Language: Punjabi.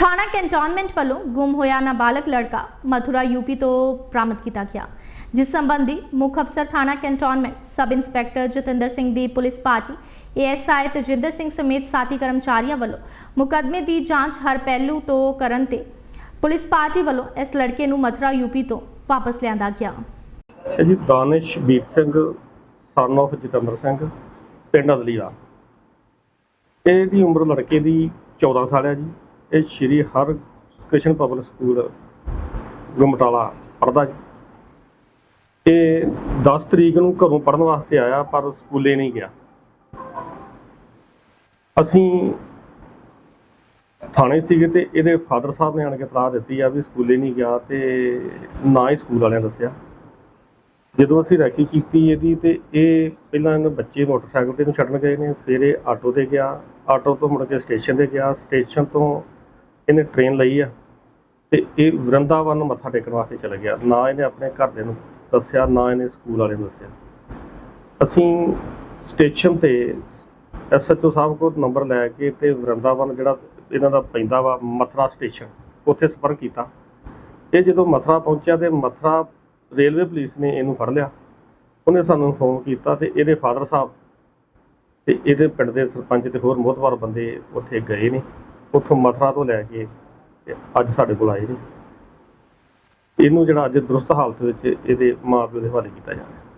ਥਾਣਾ ਕੈਂਟੋਨਮੈਂਟ ਵੱਲੋਂ ਗੁੰਮ ਹੋਇਆ ਨਾਬਾਲਗ ਲੜਕਾ ਮਥੁਰਾ ਯੂਪੀ ਤੋਂ ਬਰਾਮਦ ਕੀਤਾ ਗਿਆ। ਜਿਸ ਸੰਬੰਧੀ ਮੁੱਖ ਅਫਸਰ ਥਾਣਾ cantonment, sub inspector Jatinder Singh ਦੀ police party, ASI Tajinder Singh ਸਮੇਤ ਸਾਥੀ ਕਰਮਚਾਰੀਆਂ ਵੱਲੋਂ ਮੁਕੱਦਮੇ ਦੀ ਜਾਂਚ ਹਰ ਪਹਿਲੂ ਤੋਂ ਕਰਨ ਤੇ ਪੁਲਿਸ ਪਾਰਟੀ ਵੱਲੋਂ ਇਸ ਲੜਕੇ ਨੂੰ ਮਥੁਰਾ ਯੂਪੀ ਤੋਂ ਵਾਪਸ ਲਿਆਂਦਾ ਗਿਆ। ਜੀ ਦਾਨਿਸ਼ ਵੀਰ ਸਿੰਘ ਸਨ of ਜਤਿੰਦਰ ਸਿੰਘ, ਪਿੰਡ ਅਦਲੀਆ। ਇਹਦੀ ਉਮਰ ਲੜਕੇ ਦੀ 14 ਸਾਲ ਹੈ ਜੀ। ਇਹ ਸ਼੍ਰੀ ਹਰ ਕ੍ਰਿਸ਼ਨ ਪਬਲਿਕ ਸਕੂਲ, ਗੁਮਟਾਲਾ ਪੜਦਾ ਜੀ। ਇਹ 10 ਤਰੀਕ ਨੂੰ ਘਰੋਂ ਪੜਨ ਵਾਸਤੇ ਆਇਆ, ਪਰ ਸਕੂਲੇ ਨਹੀਂ ਗਿਆ। ਅਸੀਂ ਥਾਣੇ ਸੀਗੇ ਤੇ ਇਹਦੇ ਫਾਦਰ ਸਾਹਿਬ ਨੇ ਆਣ ਕੇ ਇਤਲਾਹ ਦਿੱਤੀ ਆ ਵੀ ਸਕੂਲੇ ਨਹੀਂ ਗਿਆ ਤੇ ਨਾ ਹੀ ਸਕੂਲ ਵਾਲਿਆਂ ਦੱਸਿਆ। ਜਦੋਂ ਅਸੀਂ ਰੈਕੀ ਕੀਤੀ ਇਹਦੀ ਤੇ ਇਹ ਪਹਿਲਾਂ ਇਹਨਾਂ ਬੱਚੇ ਮੋਟਰਸਾਈਕਲ ਤੇ ਨੂੰ ਛੱਡਣ ਗਏ ਨੇ, ਫਿਰ ਇਹ ਆਟੋ ਤੇ ਗਿਆ। ਆਟੋ ਤੋਂ ਮੁੜ ਕੇ ਸਟੇਸ਼ਨ ਤੇ ਗਿਆ। ਸਟੇਸ਼ਨ ਤੋਂ ਇਹਨੇ ਟ੍ਰੇਨ ਲਈ ਆ ਤੇ ਇਹ ਵਰਿੰਦਾਵਨ ਨੂੰ ਮੱਥਾ ਟੇਕਣ ਵਾਸਤੇ ਚਲਾ ਗਿਆ। ਨਾ ਇਹਨੇ ਆਪਣੇ ਘਰਦਿਆਂ ਨੂੰ ਦੱਸਿਆ, ਨਾ ਇਹਨੇ ਸਕੂਲ ਵਾਲਿਆਂ ਨੂੰ ਦੱਸਿਆ। ਅਸੀਂ ਸਟੇਸ਼ਨ ਤੇ ਐਸਐਚਓ ਸਾਹਿਬ ਕੋਲ ਨੰਬਰ ਲੈ ਕੇ ਤੇ ਵਰਿੰਦਾਵਨ ਜਿਹੜਾ ਇਹਨਾਂ ਦਾ ਪੈਂਦਾ ਵਾ ਮਥੁਰਾ ਸਟੇਸ਼ਨ ਉੱਥੇ ਸੰਪਰਕ ਕੀਤਾ। ਇਹ ਜਦੋਂ ਮਥੁਰਾ ਪਹੁੰਚਿਆ ਤੇ ਮਥੁਰਾ ਰੇਲਵੇ ਪੁਲਿਸ ਨੇ ਇਹਨੂੰ ਫੜ ਲਿਆ। ਉਹਨੇ ਸਾਨੂੰ ਫੋਨ ਕੀਤਾ ਤੇ ਇਹਦੇ ਫਾਦਰ ਸਾਹਿਬ ਤੇ ਇਹਦੇ ਪਿੰਡ ਦੇ ਸਰਪੰਚ ਤੇ ਹੋਰ ਮੋਹਤਵਾਰ ਬੰਦੇ ਉੱਥੇ ਗਏ ਨੇ। ਉੱਥੋਂ ਮਥੁਰਾ ਤੋਂ ਲੈ ਕੇ ਤੇ ਅੱਜ ਸਾਡੇ ਕੋਲ ਆਏ ਨੇ। ਇਹਨੂੰ ਜਿਹੜਾ ਅੱਜ ਦਰੁਸਤ ਹਾਲਤ ਵਿੱਚ ਇਹਦੇ ਮਾਪਿਓ ਦੇ ਹਵਾਲੇ ਕੀਤਾ ਜਾ ਰਿਹਾ।